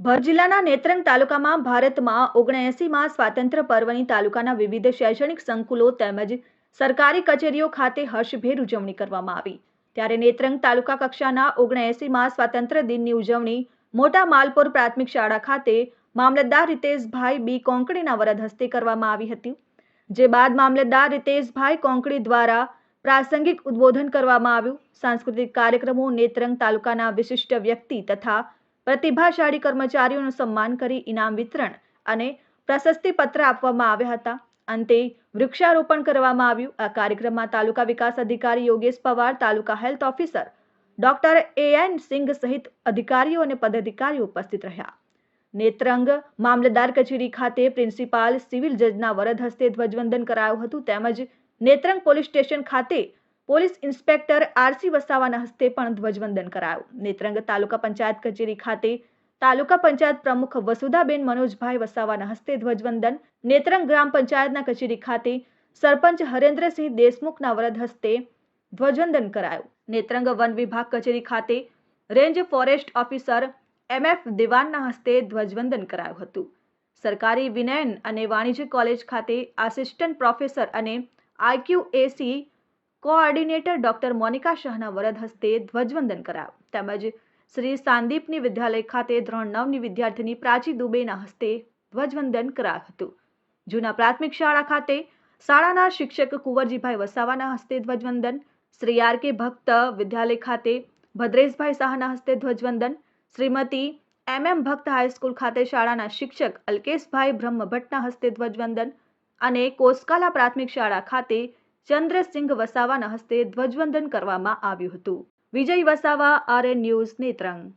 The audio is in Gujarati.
ભર જિલ્લાના નેત્રંગ તાલુકામાં ભારતમાં ઓગણએંસીમાં સ્વાતંત્ર્ય પર્વની તાલુકાના વિવિધ શૈક્ષણિક સંકુલો તેમજ સરકારી કચેરીઓ ખાતે હર્ષભેર ઉજવણી કરવામાં આવી. ત્યારે નેત્રંગ તાલુકા કક્ષાના ઓગણએંસીમાં સ્વાતંત્ર્ય દિનની ઉજવણી મોટા માલપુર પ્રાથમિક શાળા ખાતે મામલતદાર રીતેશભાઈ બી કોંકણીના વરદ હસ્તે કરવામાં આવી હતી. જે બાદ મામલતદાર રીતેશભાઈ કોંકણી દ્વારા પ્રાસંગિક ઉદ્બોધન કરવામાં આવ્યું. સાંસ્કૃતિક કાર્યક્રમો નેત્રંગ તાલુકાના વિશિષ્ટ વ્યક્તિ તથા પ્રતિભાશાળી કર્મચારીઓનું સન્માન કરી ઇનામ વિતરણ અને પ્રશસ્તિપત્ર આપવામાં આવ્યા હતા. અંતે વૃક્ષારોપણ કરવામાં આવ્યું. આ કાર્યક્રમમાં તાલુકા વિકાસ અધિકારી યોગેશ પવાર, તાલુકા health officer doctor A N Singh સહિત અધિકારીઓ અને પદાધિકારીઓ ઉપસ્થિત રહ્યા. નેત્રંગ મામલતદાર કચેરી ખાતે પ્રિન્સિપાલ સિવિલ જજના વરદ હસ્તે ધ્વજવંદન કરાયું હતું. તેમજ નેત્રંગ પોલીસ સ્ટેશન ખાતે પોલીસ ઇન્સ્પેક્ટર આરસી વસાવાના હસ્તે પણ ધ્વજવંદન કરાયું. નેત્રંગ તાલુકા પંચાયત કચેરી ખાતે તાલુકા પંચાયત પ્રમુખ વસુધાબેન મનોજભાઈ વસાવાના હસ્તે ધ્વજવંદન, નેત્રંગ ગ્રામ પંચાયતના કચેરી ખાતે સરપંચ હરેન્દ્રસિંહ દેશમુખના વરદ હસ્તે ધ્વજવંદન કરાયું. નેત્રંગ વન વિભાગ કચેરી ખાતે range forest officer M F દિવાનના હસ્તે ધ્વજવંદન કરાયું હતું. સરકારી વિનયન અને વાણિજ્ય કોલેજ ખાતે આસિસ્ટન્ટ પ્રોફેસર અને આઈક્યુએસી કોઓર્ડિનેટર ડોક્ટર મોનિકા શાહના વરદ હસ્તે ધ્વજવંદન કરાવ તેમજ શ્રી સાંદીપની વિદ્યાલય ખાતે ધોરણ નવની વિદ્યાર્થીની પ્રાચી દુબેના હસ્તે ધ્વજવંદન કરાયું હતું. જૂના પ્રાથમિક શાળા ખાતે શાળાના શિક્ષક કુંવરજીભાઈ વસાવાના હસ્તે ધ્વજવંદન, શ્રી આર કે ભક્ત વિદ્યાલય ખાતે ભદ્રેશભાઈ શાહના હસ્તે ધ્વજવંદન, શ્રીમતી એમ એમ ભક્ત હાઈસ્કૂલ ખાતે શાળાના શિક્ષક અલ્કેશભાઈ બ્રહ્મભટ્ટના હસ્તે ધ્વજવંદન અને કોસ્કાલા પ્રાથમિક શાળા ખાતે ચંદ્રસિંહ વસાવાના હસ્તે ધ્વજવંદન કરવામાં આવ્યું હતું. Vijay Vasava R N news Netrang.